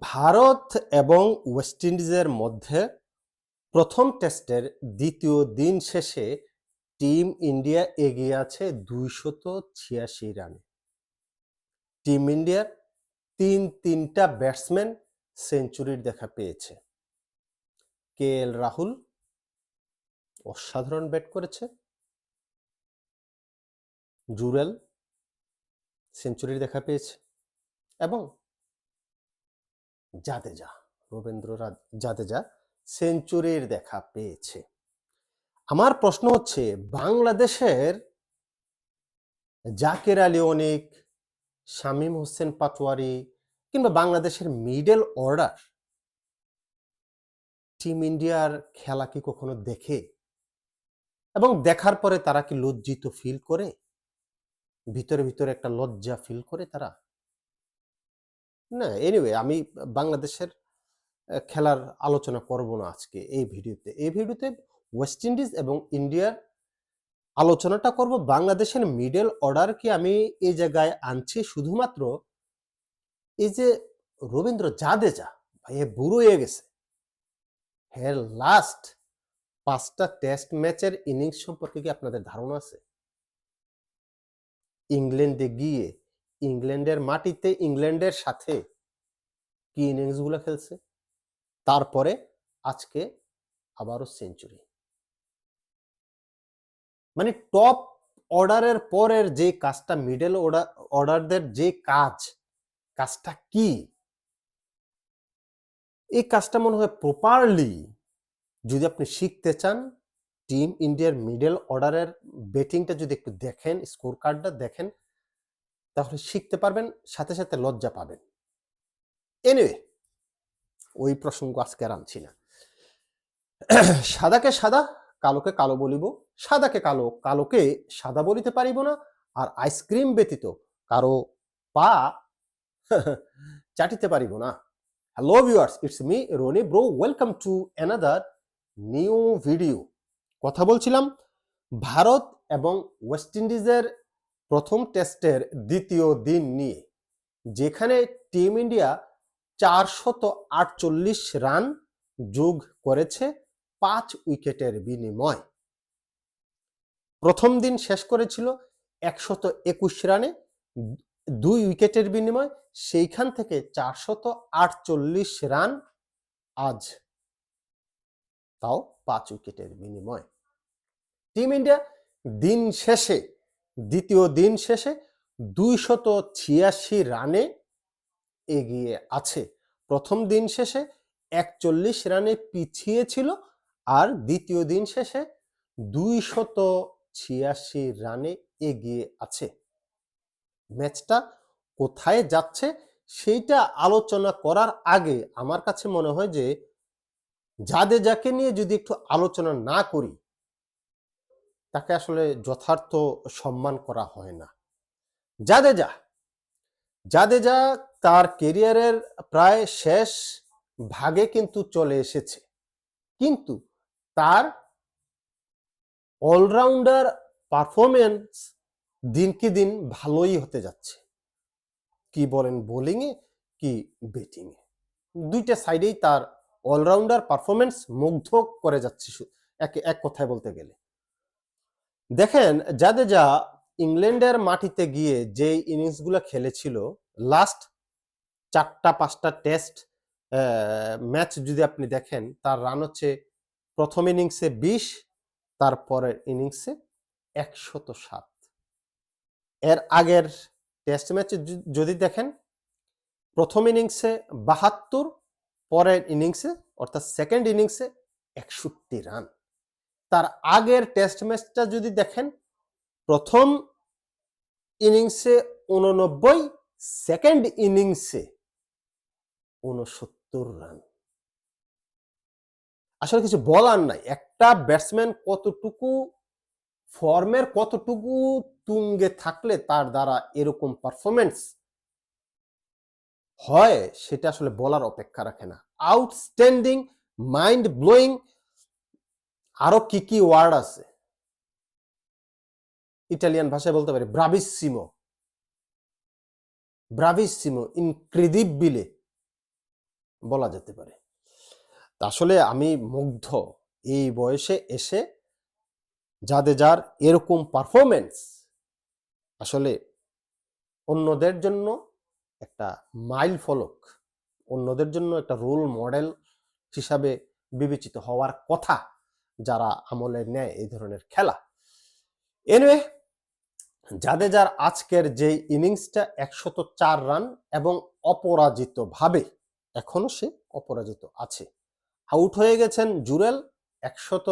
ভারত এবং ওয়েস্ট ইন্ডিজের মধ্যে প্রথম টেস্টের দ্বিতীয় দিন শেষে টিম ইন্ডিয়া এগিয়ে আছে দুইশত ছিয়াশি রানে। টিম ইন্ডিয়ার তিন তিনটা ব্যাটসম্যান সেঞ্চুরির দেখা পেয়েছে। কে এল রাহুল অসাধারণ ব্যাট করেছে। জুরেল সেঞ্চুরির দেখা পেয়েছে। এবং জাদেজা রবীন্দ্র জাদেজা সেঞ্চুরির দেখা পেয়েছে। আমার প্রশ্ন হচ্ছে, বাংলাদেশের জাকের আলী অনিক, শামীম হোসেন পাটোয়ারি কিংবা বাংলাদেশের মিডল অর্ডার টিম ইন্ডিয়ার খেলা কি কখনো দেখে? এবং দেখার পরে তারা কি লজ্জিত ফিল করে? ভিতরে ভিতরে একটা লজ্জা ফিল করে তারা? না এনিওয়ে আমি বাংলাদেশের খেলার আলোচনা করব না আজকে এই ভিডিওতে। এই ভিডিওতে ওয়েস্ট ইন্ডিজ এবং ইন্ডিয়ার আলোচনাটা করব। বাংলাদেশের মিডল অর্ডারকে আমি এই জায়গায় আনছি শুধুমাত্র এই যে রবীন্দ্র জাদেজা, ভাই বুড়ো হয়ে গেছে। হ্যাঁ লাস্ট পাঁচটা টেস্ট ম্যাচের ইনিংস সম্পর্কে কি আপনাদের ধারণা আছে? ইংল্যান্ডে গিয়ে ইংল্যান্ডের মাটিতে ইংল্যান্ডের সাথে কি ইনিংসগুলো খেলছে? তারপরে আজকে আবারও সেঞ্চুরি মানে টপ অর্ডারের পরের যে কাজটা মিডল অর্ডার অর্ডারদের যে কাজ, কাজটা কি? এই কাজটা মনে হয় প্রপারলি যদি আপনি শিখতে চান টিম ইন্ডিয়ার মিডল অর্ডারের ব্যাটিংটা যদি একটু দেখেন স্কোর কার্ডটা দেখেন তাহলে শিখতে পারবেন, সাথে সাথে লজ্জা পাবেন। এনিওয়ে ওই প্রসঙ্গ আজকে আর আনছি না। সাদাকে সাদা, কালোকে কালো বলিব। সাদাকে কালো, কালোকে সাদা বলিতে পারিব না। আর আইসক্রিম ব্যতীত কারও পা চাটিতে পারিব না। Hello viewers it's me Rony bro welcome to another new video কথা বলছিলাম, ভারত এবং ওয়েস্ট ইন্ডিজের প্রথম টেস্টের দ্বিতীয় দিন নিয়ে, যেখানে টিম ইন্ডিয়া চারশত আটচল্লিশ রান যোগ করেছে পাঁচ উইকেটের বিনিময়। প্রথম দিন শেষ করেছিল একশত একুশ রানে, দুই উইকেটের বিনিময়, সেইখান থেকে চারশত আটচল্লিশ রান, আজ তাও পাঁচ উইকেটের বিনিময়। টিম ইন্ডিয়া দিন শেষে দ্বিতীয় দিন শেষে দুইশত ছিয়াশি রানে এগিয়ে আছে। প্রথম দিন শেষে একচল্লিশ রানে পিছিয়ে ছিল আর দ্বিতীয় দিন শেষে দুইশত ছিয়াশি রানে এগিয়ে আছে। ম্যাচটা কোথায় যাচ্ছে সেইটা আলোচনা করার আগে আমার কাছে মনে হয় যে যাকে নিয়ে যদি একটু আলোচনা না করি তাকে আসলে যথার্থ সম্মান করা হয় না। জাদেজা জাদেজা তার কেরিয়ারের প্রায় শেষ ভাগে কিন্তু চলে এসেছে। কিন্তু তার অলরাউন্ডার পারফরমেন্স দিনকে দিন ভালোই হতে যাচ্ছে। কি বলেন বোলিংয়ে, কি ব্যাটিংয়ে। দুইটা সাইডেই তার অলরাউন্ডার পারফরমেন্স মুগ্ধ করে যাচ্ছে এক এক কথায় বলতে গেলে। দেখেন, জাদেজা ইংল্যান্ডের মাটিতে গিয়ে যে ইনিংসগুলো খেলেছিল লাস্ট চারটা, পাঁচটা টেস্ট ম্যাচ যদি আপনি দেখেন, তার রান হচ্ছে প্রথম ইনিংসে বিশ তারপরের ইনিংসে একশত সাত। এর আগের টেস্ট ম্যাচে যদি দেখেন, প্রথম ইনিংসে বাহাত্তর, পরের ইনিংসে অর্থাৎ সেকেন্ড ইনিংসে একষট্টি রান তার আগের টেস্ট ম্যাচটা যদি দেখেন, প্রথম ইনিংসে উননব্বই সেকেন্ড ইনিংসে উনসত্তর রান আসলে কিছু বলার নাই। একটা ব্যাটসম্যান কতটুকু ফর্মের কতটুকু তুঙ্গে থাকলে তার দ্বারা এরকম পারফরমেন্স হয়, সেটা আসলে বলার অপেক্ষা রাখে না। আউটস্ট্যান্ডিং মাইন্ড ব্লোয়িং আরও কি কি ওয়ার্ড আছে? ইটালিয়ান ভাষায় বলতে পারি ব্রাভিসিমো ব্রাভিসিমো ইনক্রেডিবিলে বলা যেতে পারে। আসলে আমি মুগ্ধ এই বয়সে এসে যার এরকম পারফরমেন্স আসলে অন্যদের জন্য একটা মাইল ফলক, অন্যদের জন্য একটা রোল মডেল হিসাবে বিবেচিত হওয়ার কথা যারা আমলে নেয় এই ধরনের খেলা। এনিওয়ে জাদেজার আজকের যে ইনিংসটা একশত চার রান এবং অপরাজিত ভাবে এখনও সে অপরাজিত আছে। আউট হয়ে গেছেন জুরেল একশত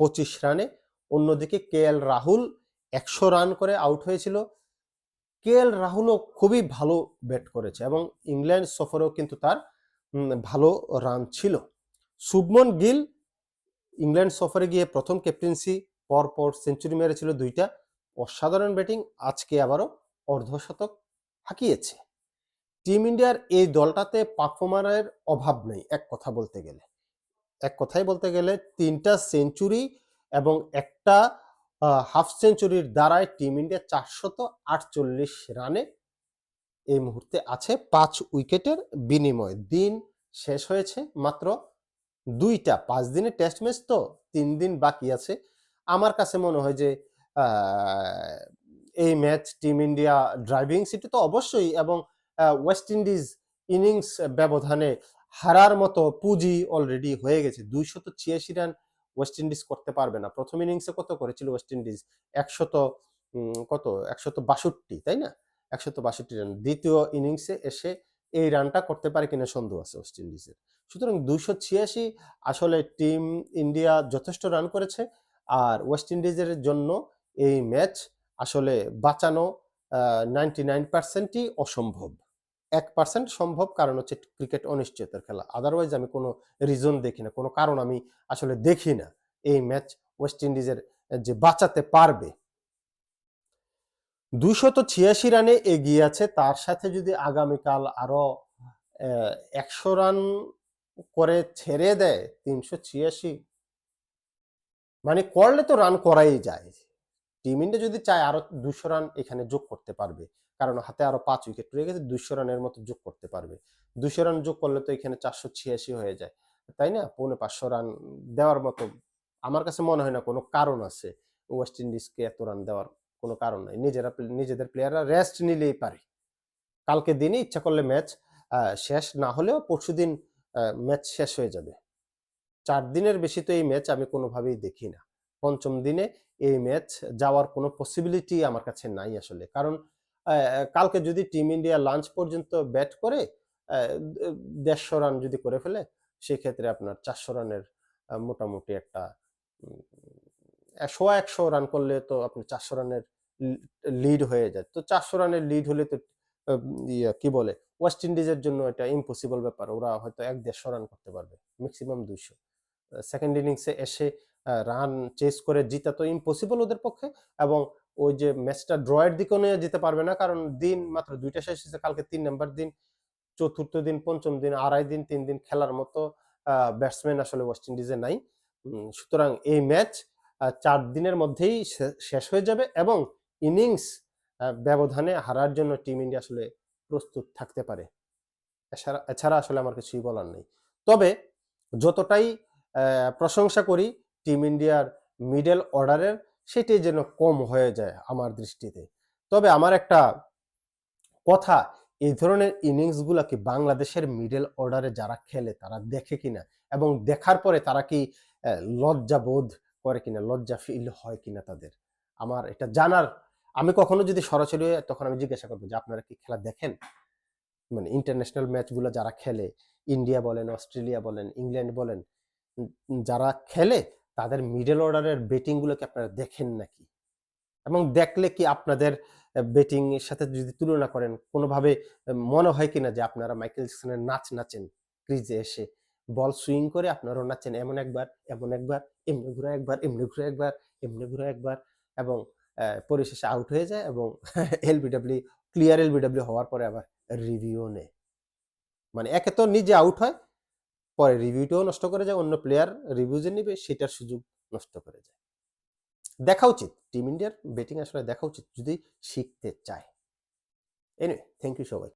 পঁচিশ রানে, অন্যদিকে কে এল রাহুল একশো রান করে আউট হয়েছিল। কে এল রাহুলও খুবই ভালো ব্যাট করেছে এবং ইংল্যান্ড সফরেও কিন্তু তার ভালো রান ছিল। শুভমন গিল ইংল্যান্ড সফরে গিয়ে প্রথম ক্যাপ্টেন্সি পর পর সেঞ্চুরি মেরেছিল দুইটা। অসাধারণ ব্যাটিং আজকে আবারও অর্ধশতক হাঁকিয়েছে। টিম ইন্ডিয়ার এই দলটাতে পারফর্মারের অভাব নেই, এক কথা বলতে গেলে। এক কথাই বলতে গেলে তিনটা সেঞ্চুরি এবং একটা হাফ সেঞ্চুরির দ্বারায় টিম ইন্ডিয়া চারশত আটচল্লিশ রানে এই মুহূর্তে আছে পাঁচ উইকেটের বিনিময়। দিন শেষ হয়েছে মাত্র দুইটা, পাঁচ দিনের টেস্ট ম্যাচ তো, তিন দিন বাকি আছে। আমার কাছে মনে হয় যে এই match team India driving seat তো অবশ্যই এবং ওয়েস্ট ইন্ডিজ ইনিংস ব্যবধানে হারার মতো পুঁজি অলরেডি হয়ে গেছে। দুইশত ছিয়াশি রান ওয়েস্ট ইন্ডিজ করতে পারবে না। প্রথম ইনিংসে কত করেছিল ওয়েস্ট ইন্ডিজ একশত কত? একশত বাষট্টি, তাই না? একশত বাষট্টি রান দ্বিতীয় ইনিংসে এসে এই রানটা করতে পারে কিনা সন্দেহ আছে ওয়েস্ট ইন্ডিজের সুতরাং দুইশো ছিয়াশি আসলে টিম ইন্ডিয়া যথেষ্ট রান করেছে আর ওয়েস্ট ইন্ডিজের জন্য এই ম্যাচ আসলে বাঁচানো নাইনটি নাইন পার্সেন্টই অসম্ভব। এক পার্সেন্ট সম্ভব কারণ হচ্ছে ক্রিকেট অনিশ্চয়তার খেলা। আদারওয়াইজ আমি কোনো রিজন দেখি না, কোনো কারণ আমি আসলে দেখি না এই ম্যাচ ওয়েস্ট ইন্ডিজের যে বাঁচাতে পারবে। দুশত ছিয়াশি রানে এগিয়ে আছে। তার সাথে যদি আগামীকাল আরও একশো রান করে ছেড়ে দেয়, তিনশো ছিয়াশি মানে করলে তো রান করাই যায়। টিম ইন্ডিয়া যদি চায় আরও দুশো রান এখানে যোগ করতে পারবে, কারণ হাতে আরও পাঁচ উইকেট রয়ে গেছে দুশো রানের মতো যোগ করতে পারবে। দুশো রান যোগ করলে তো এখানে চারশো ছিয়াশি হয়ে যায়। তাই না? পৌনে পাঁচশো রান দেওয়ার মতো আমার কাছে মনে হয় না কোনো কারণ আছে, ওয়েস্ট ইন্ডিজকে এত রান দেওয়ার কোনো কারণ নাই। নিজেরা নিজেদের প্লেয়াররা রেস্ট নিলেই পারে। কালকে দিনে ইচ্ছা করলে ম্যাচ শেষ, না হলেও পরশু দিন ম্যাচ শেষ হয়ে যাবে। চার দিনের বেশি তো এই ম্যাচ আমি কোনোভাবেই দেখি না। পঞ্চম দিনে এই ম্যাচ যাওয়ার কোনো পসিবিলিটি আমার কাছে নাই আসলে। কারণ কালকে যদি টিম ইন্ডিয়া লাঞ্চ পর্যন্ত ব্যাট করে দেড়শো রান যদি করে ফেলে, সেক্ষেত্রে আপনার চারশো রানের মোটামুটি একটা সোয়া একশো রান করলে তো আপনি চারশো রানের লিড হয়ে যায়। তো চারশো রানের লিড হলে তো ইয়া, কি বলে? ওয়েস্ট ইন্ডিজের জন্য এটা ইম্পসিবল ব্যাপার। ওরা হয়তো এক দেড়শো রান করতে পারবে ম্যাক্সিমাম দুইশো। সেকেন্ড ইনিংসে এসে রান চেস করে জিতা তো ইম্পসিবল ওদের পক্ষে এবং ওই যে ম্যাচটা ড্রয়ের দিকেও নিয়ে যেতে পারবে না কারণ দিন মাত্র দুইটা শেষ হয়েছে কালকে তিন নাম্বার দিন চতুর্থ দিন পঞ্চম দিন আড়াই দিন তিন দিন খেলার মতো ব্যাটসম্যান আসলে ওয়েস্ট ইন্ডিজে নাই। সুতরাং এই ম্যাচ চার দিনের মধ্যেই শেষ হয়ে যাবে এবং ইনিংস ব্যবধানে হারার জন্য টিম ইন্ডিয়া আসলে প্রস্তুত থাকতে পারে। এছাড়া এছাড়া আসলে আমার কিছুই বলার নেই। তবে যতটাই প্রশংসা করি টিম ইন্ডিয়ার মিডল অর্ডারের সেটাই যেন কম হয়ে যায় আমার দৃষ্টিতে। তবে আমার একটা কথা এই ধরনের ইনিংসগুলা কি বাংলাদেশের মিডল অর্ডারে যারা খেলে তারা দেখে কিনা? এবং দেখার পরে তারা কি আহ, লজ্জা বোধ করে কিনা, লজ্জা ফিল হয় কিনা তাদের। আমার এটা জানার, আমি কখনো যদি সরাসরি তখন আমি জিজ্ঞাসা করব যে, আপনারা কি খেলা দেখেন? মানে ইন্টারন্যাশনাল ম্যাচগুলো যারা খেলে ইন্ডিয়া বলেন অস্ট্রেলিয়া বলেন ইংল্যান্ড বলেন যারা খেলে তাদের মিডল অর্ডারের ব্যাটিং গুলোকে আপনারা দেখেন নাকি? এবং দেখলে কি আপনাদের ব্যাটিং এর সাথে যদি তুলনা করেন, কোনোভাবে মনে হয় কিনা যে আপনারা মাইকেল জ্যাকসনের নাচ নাচেন, ক্রিজে এসে বল সুইং করে আপনারাও নাচেন এমন একবার এমন একবার, এমনি ঘুরে একবার, এমনি ঘুরে একবার, এমনি ঘুরে একবার এবং পরিশেষে আউট হয়ে যায় এবং এলবিডব্লিউ ক্লিয়ার এলবিডব্লিউ হওয়ার পরে আবার রিভিউ নেয়। মানে একে তো নিজে আউট হয়, পরে রিভিউটাও নষ্ট করে যায়, অন্য প্লেয়ার রিভিউ যে নিবে সেটার সুযোগ নষ্ট করে যায়। দেখা উচিত টিম ইন্ডিয়ার ব্যাটিং আসলে দেখা উচিত যদি শিখতে চায়। এনিওয়ে থ্যাংক ইউ সবাই।